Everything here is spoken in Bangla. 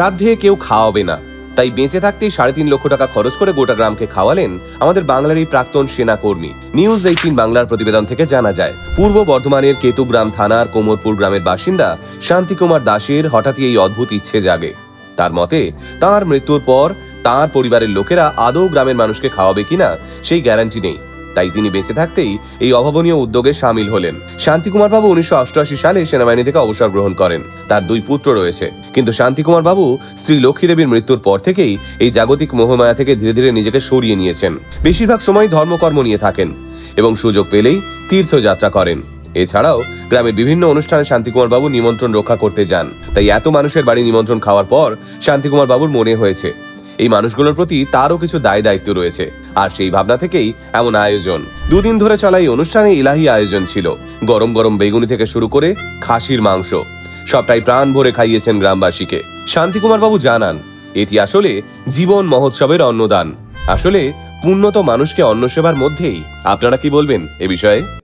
শ্রাদ্ধে কেউ খাওয়াবে না। তাই বেঁচে থাকতেই সাড়ে তিন লক্ষ টাকা খরচ করে গোটা গ্রামকে খাওয়ালেন আমাদের বাংলার এই প্রাক্তন সেনা কর্মী। নিউজ এইটিন বাংলার প্রতিবেদন থেকে জানা যায়, পূর্ব বর্ধমানের কেতুগ্রাম থানার কোমরপুর গ্রামের বাসিন্দা শান্তিকুমার দাসের হঠাৎই এই অদ্ভুত ইচ্ছে জাগে। তার মতে, তার মৃত্যুর পর তার পরিবারের লোকেরা আদৌ গ্রামের মানুষকে খাওয়াবে কিনা, সেই গ্যারান্টি নেই। তাই তিনি বেঁচে থাকতেই এই অভাবনীয় উদ্যোগে সামিল হলেন। শান্তিকুমার বাবু উনিশশো অষ্টআশি সালে সেনাবাহিনী থেকে অবসর গ্রহণ করেন। তার দুই পুত্র রয়েছে। কিন্তু শান্তিকুমার বাবু স্ত্রী লক্ষ্মী দেবীর মৃত্যুর পর থেকেই এই জাগতিক মোহমায়া থেকে ধীরে ধীরে নিজেকে সরিয়ে নিয়েছেন। বেশিরভাগ সময় ধর্মকর্ম নিয়ে থাকেন এবং সুযোগ পেলেই তীর্থযাত্রা করেন। এছাড়াও গ্রামের বিভিন্ন অনুষ্ঠানে শান্তিকুমার বাবু নিমন্ত্রণ রক্ষা করতে যান। তাই এত মানুষের বাড়ি নিমন্ত্রণ খাওয়ার পর শান্তিকুমার বাবুর মনে হয়েছে এই মানুষগুলোর প্রতি তারও কিছু দায় দায়িত্ব রয়েছে। আর সেই ভাবনা থেকেই এমন আয়োজন। দুদিন ধরে চলা এই অনুষ্ঠানে ইলাহি আয়োজন ছিল। গরম গরম বেগুনি থেকে শুরু করে খাসির মাংস। সবটাই প্রাণ ভরে খাইয়েছেন গ্রামবাসীকে। শান্তিকুমার বাবু জানান, এটি আসলে জীবন মহোৎসবের অন্নদান। আসলে পুণ্যত মানুষকে অন্ন সেবার মধ্যেই। আপনারা কি বলবেন এ বিষয়ে?